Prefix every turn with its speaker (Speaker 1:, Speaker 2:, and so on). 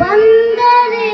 Speaker 1: வந்ததே